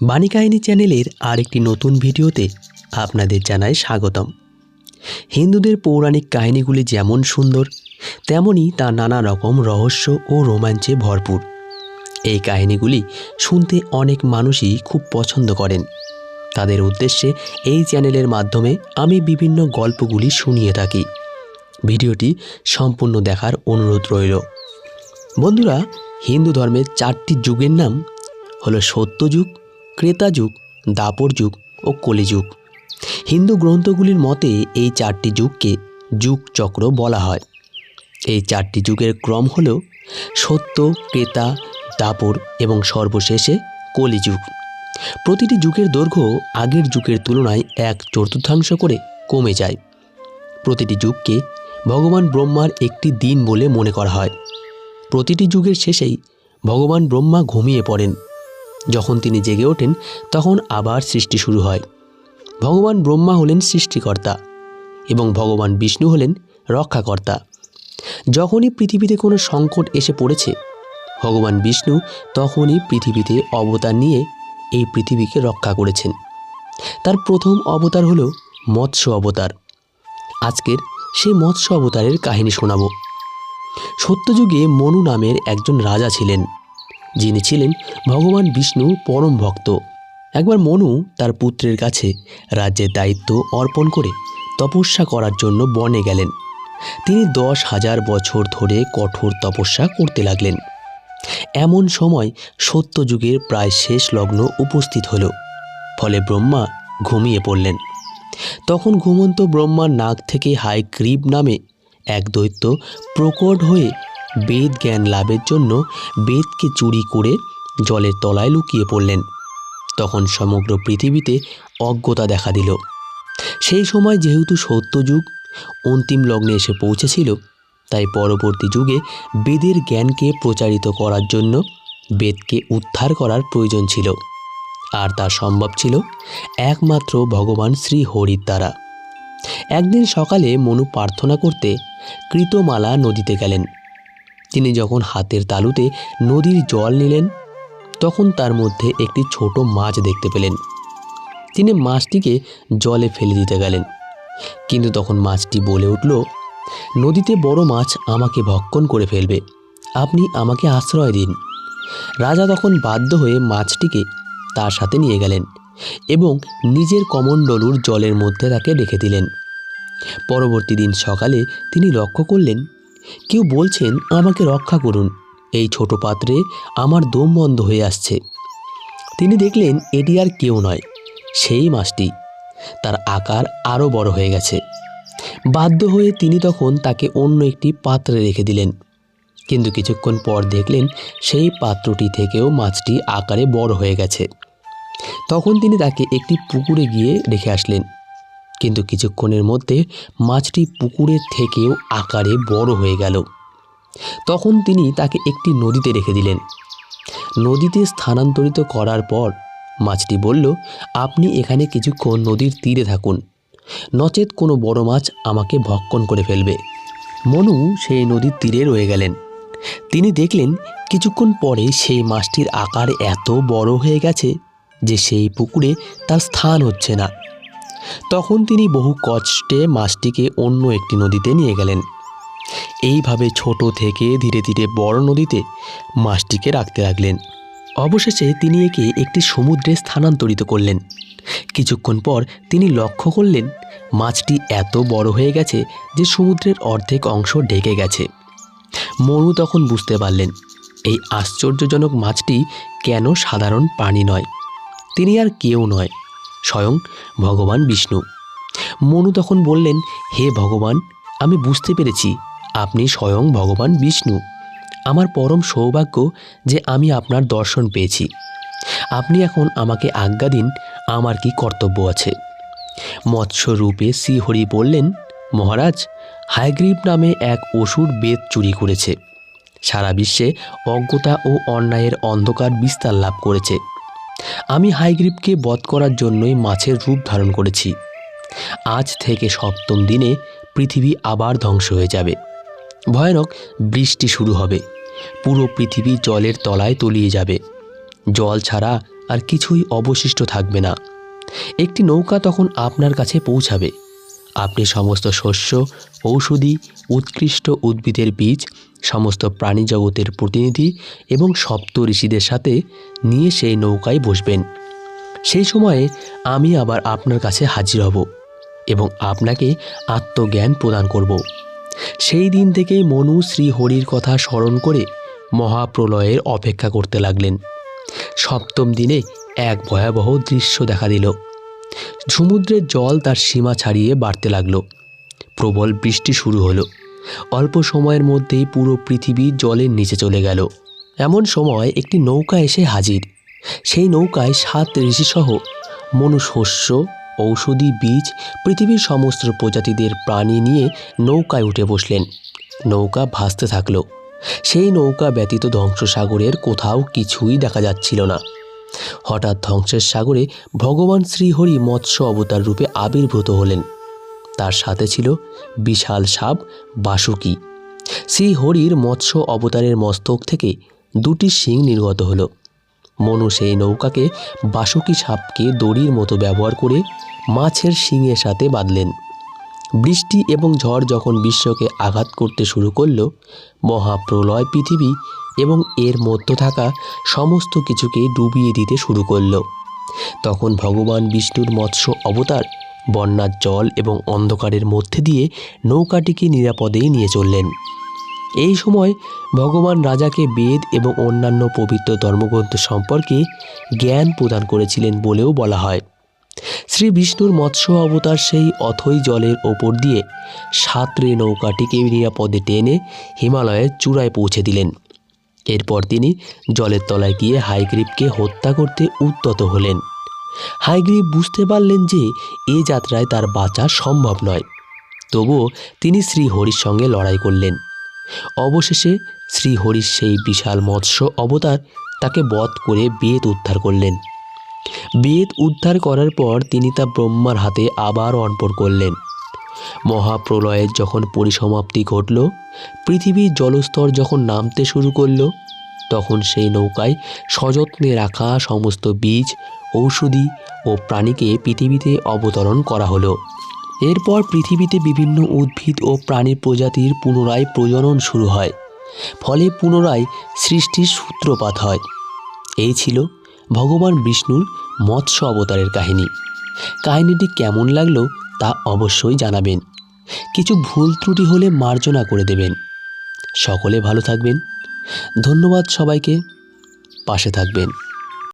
বাণী কাহিনী চ্যানেলের আরেকটি নতুন ভিডিওতে আপনাদের জানাই স্বাগতম। হিন্দুদের পৌরাণিক কাহিনীগুলি যেমন সুন্দর তেমনই তা নানা রকম রহস্য ও রোমাঞ্চে ভরপুর। এই কাহিনীগুলি শুনতে অনেক মানুষই খুব পছন্দ করেন। তাদের উদ্দেশ্যে এই চ্যানেলের মাধ্যমে আমি বিভিন্ন গল্পগুলি শুনিয়ে থাকি। ভিডিওটি সম্পূর্ণ দেখার অনুরোধ রইল। বন্ধুরা, হিন্দু ধর্মের চারটি যুগের নাম হলো সত্যযুগ ক্রেতা যুগ, দাপর যুগ ও কলিযুগ হিন্দু গ্রন্থগুলির মতে এই চারটি যুগকে যুগ চক্র বলা হয়। এই চারটি যুগের ক্রম হল সত্য, ক্রেতা, দাপর এবং সর্বশেষে কলিযুগ প্রতিটি যুগের দৈর্ঘ্য আগের যুগের তুলনায় এক চতুর্থাংশ করে কমে যায়। প্রতিটি যুগকে ভগবান ব্রহ্মার একটি দিন বলে মনে করা হয়। প্রতিটি যুগের শেষেই ভগবান ব্রহ্মা ঘুমিয়ে পড়েন। যখন তিনি জেগে ওঠেন, তখন আবার সৃষ্টি শুরু হয়। ভগবান ব্রহ্মা হলেন সৃষ্টিকর্তা এবং ভগবান বিষ্ণু হলেন রক্ষাকর্তা। যখনই পৃথিবীতে কোনো সংকট এসে পড়েছে, ভগবান বিষ্ণু তখনই পৃথিবীতে অবতার নিয়ে এই পৃথিবীকে রক্ষা করেছেন। তার প্রথম অবতার হলো মৎস্য অবতার। আজকের সেই মৎস্য অবতারের কাহিনী শোনাবো। সত্যযুগে মনু নামের একজন রাজা ছিলেন। যিনি ছিলেন ভগবান বিষ্ণু পরম ভক্ত। একবার মনু তার পুত্রের কাছে রাজ্যের দায়িত্ব অর্পণ করে তপস্যা করার জন্য বনে গেলেন। তিনি দশ হাজার বছর ধরে কঠোর তপস্যা করতে লাগলেন। এমন সময় সত্যযুগের প্রায় শেষ লগ্ন উপস্থিত হল। ফলে ব্রহ্মা ঘুমিয়ে পড়লেন। তখন ঘুমন্ত ব্রহ্মার নাক থেকে হাইগ্রীব নামে এক দৈত্য প্রকট হয়ে বেদ জ্ঞান লাভের জন্য বেদকে চুরি করে জলের তলায় লুকিয়ে পড়লেন। তখন সমগ্র পৃথিবীতে অজ্ঞতা দেখা দিল। সেই সময় যেহেতু সত্যযুগ অন্তিম লগ্নে এসে পৌঁছেছিল, তাই পরবর্তী যুগে বেদের জ্ঞানকে প্রচারিত করার জন্য বেদকে উদ্ধার করার প্রয়োজন ছিল। আর তা সম্ভব ছিল একমাত্র ভগবান শ্রী হরির দ্বারা। একদিন সকালে মনু প্রার্থনা করতে কৃতমালা নদীতে গেলেন। তিনি যখন হাতের তালুতে নদীর জল নিলেন, তখন তার মধ্যে একটি ছোট মাছ দেখতে পেলেন। তিনি মাছটিকে জলে ফেলে দিতে গেলেন। কিন্তু তখন মাছটি বলে উঠল, নদীতে বড় মাছ আমাকে ভক্ষণ করে ফেলবে। আপনি আমাকে আশ্রয় দিন। রাজা তখন বাধ্য হয়ে মাছটিকে তার সাথে নিয়ে গেলেন এবং নিজের কমণ্ডলুর জলের মধ্যে তাকে রেখে দিলেন। পরবর্তী দিন সকালে তিনি লক্ষ্য করলেন কেউ বলছেন, আমাকে রক্ষা করুন। এই ছোট পাত্রে আমার দম বন্ধ হয়ে আসছে। তিনি দেখলেন, এটি আর কেউ নয়, সেই মাছটি। তার আকার আরও বড় হয়ে গেছে। বাধ্য হয়ে তিনি তখন তাকে অন্য একটি পাত্রে রেখে দিলেন। কিন্তু কিছুক্ষণ পর দেখলেন, সেই পাত্রটি থেকেও মাছটি আকারে বড় হয়ে গেছে। তখন তিনি তাকে একটি পুকুরে গিয়ে রেখে আসলেন। কিন্তু কিছুক্ষণের মধ্যে মাছটি পুকুরের থেকেও আকারে বড় হয়ে গেল। তখন তিনি তাকে একটি নদীতে রেখে দিলেন। নদীতে স্থানান্তরিত করার পর মাছটি বলল, আপনি এখানে কিছুক্ষণ নদীর তীরে থাকুন। নচেত কোনো বড় মাছ আমাকে ভক্ষণ করে ফেলবে। মনু সেই নদীর তীরে রয়ে গেলেন। তিনি দেখলেন, কিছুক্ষণ পরে সেই মাছটির আকার এত বড় হয়ে গেছে যে সেই পুকুরে তার স্থান হচ্ছে না। তখন তিনি বহু কষ্টে মাছটিকে অন্য একটি নদীতে নিয়ে গেলেন। এইভাবে ছোট থেকে ধীরে ধীরে বড় নদীতে মাছটিকে রাখতে লাগলেন। অবশেষে তিনি একে একটি সমুদ্রে স্থানান্তরিত করলেন। কিছুক্ষণ পর তিনি লক্ষ্য করলেন, মাছটি এত বড় হয়ে গেছে যে সমুদ্রের অর্ধেক অংশ ঢেকে গেছে। মনু তখন বুঝতে পারলেন, এই আশ্চর্যজনক মাছটি কেন সাধারণ প্রাণী নয়। তিনি আর কেউ নয়। স্বয়ং ভগবান বিষ্ণু। মনু তখন বললেন, হে ভগবান, আমি বুঝতে পেরেছি, আপনি স্বয়ং ভগবান বিষ্ণু। আমার পরম সৌভাগ্য যে আমি আপনার দর্শন পেয়েছি। আপনি এখন আমাকে আজ্ঞা দিন, আমার কি কর্তব্য আছে? মৎস্য রূপে শ্রীহরি বললেন, মহারাজ হায়গ্রীব নামে এক অসুর বেদ চুরি করেছে। সারা বিশ্বে অজ্ঞতা ও অন্যায়ের অন্ধকার বিস্তার লাভ করেছে। আমি হাইগ্রিপকে বধ করার জন্যই মাছের রূপ ধারণ করেছি। আজ থেকে সপ্তম দিনে পৃথিবী আবার ধ্বংস হয়ে যাবে। ভয়ানক বৃষ্টি শুরু হবে। পুরো পৃথিবী জলের তলায় তলিয়ে যাবে। জল ছাড়া আর কিছুই অবশিষ্ট থাকবে না। একটি নৌকা তখন আপনার কাছে পৌঁছাবে। আপনি সমস্ত শস্য, ঔষধি, উৎকৃষ্ট উদ্ভিদের বীজ সমস্ত প্রাণী জগতের প্রতিনিধি এবং সপ্ত ঋষিদের সাথে নিয়ে সেই নৌকায় বসবেন। সেই সময়ে আমি আবার আপনার কাছে হাজির হব এবং আপনাকে আত্মজ্ঞান প্রদান করব। সেই দিন থেকেই মনু শ্রীহরির কথা স্মরণ করে মহাপ্রলয়ের অপেক্ষা করতে লাগলেন। সপ্তম দিনে এক ভয়াবহ দৃশ্য দেখা দিল। সমুদ্রের জল তার সীমা ছাড়িয়ে বাড়তে লাগল। প্রবল বৃষ্টি শুরু হলো। অল্প সময়ের মধ্যেই পুরো পৃথিবী জলের নিচে চলে গেল। এমন সময় একটি নৌকা এসে হাজির। সেই নৌকায় সাত ঋষিসহ মনু শস্য ঔষধি বীজ, পৃথিবীর সমস্ত প্রজাতিদের প্রাণী নিয়ে নৌকায় উঠে বসলেন। নৌকা ভাসতে থাকল। সেই নৌকা ব্যতীত ধ্বংসসাগরের কোথাও কিছুই দেখা যাচ্ছিল না। হঠাৎ ধ্বংসের সাগরে ভগবান শ্রীহরি মৎস্য অবতার রূপে আবির্ভূত হলেন। তার সাথে ছিল বিশাল সাপ বাসুকি। শ্রী হরির মৎস্য অবতারের মস্তক থেকে দুটি শিং নির্গত হলো। মনু সেই নৌকাকে বাসুকি সাপকে দড়ির মতো ব্যবহার করে মাছের শিংয়ের সাথে বাঁধলেন। বৃষ্টি এবং ঝড় যখন বিশ্বকে আঘাত করতে শুরু করল, মহাপ্রলয় পৃথিবী এবং এর মধ্যে থাকা সমস্ত কিছুকে ডুবিয়ে দিতে শুরু করল। তখন ভগবান বিষ্ণুর মৎস্য অবতার বন্যার জল এবং অন্ধকারের মধ্যে দিয়ে নৌকাটিকে নিরাপদেই নিয়ে চললেন। এই সময় ভগবান রাজাকে বেদ এবং অন্যান্য পবিত্র ধর্মগ্রন্থ সম্পর্কে জ্ঞান প্রদান করেছিলেন বলেও বলা হয়। শ্রী বিষ্ণুর মৎস্য অবতার সেই অথই জলের ওপর দিয়ে সাঁতরে নৌকাটিকে নিরাপদে টেনে হিমালয়ের চূড়ায় পৌঁছে দিলেন। এরপর তিনি জলের তলায় গিয়ে হাইগ্রীবকে হত্যা করতে উদ্যত হলেন। হাইগ্রীব বুঝতে পারলেন যে এ যাত্রায় তার বাঁচা সম্ভব নয়। তবুও তিনি শ্রীহরির সঙ্গে লড়াই করলেন। অবশেষে শ্রীহরির সেই বিশাল মৎস্য অবতার তাকে বধ করে বেদ উদ্ধার করলেন। বেদ উদ্ধার করার পর তিনি তা ব্রহ্মার হাতে আবার অর্পণ করলেন। মহাপ্রলয়ের যখন পরিসমাপ্তি ঘটল, পৃথিবীর জলস্তর যখন নামতে শুরু করল, তখন সেই নৌকায় সযত্নে রাখা সমস্ত বীজ ঔষধি ও প্রাণীকে পৃথিবীতে অবতরণ করা হলো। এরপর পৃথিবীতে বিভিন্ন উদ্ভিদ ও প্রাণীর প্রজাতির পুনরায় প্রজনন শুরু হয়। ফলে পুনরায় সৃষ্টির সূত্রপাত হয়। এই ছিল ভগবান বিষ্ণুর মৎস্য অবতারের কাহিনী। কাহিনীটি কেমন লাগল তা অবশ্যই জানাবেন। কিছু ভুল ত্রুটি হলে মার্জনা করে দেবেন। সকলে ভালো থাকবেন। ধন্যবাদ সবাইকে। পাশে থাকবেন।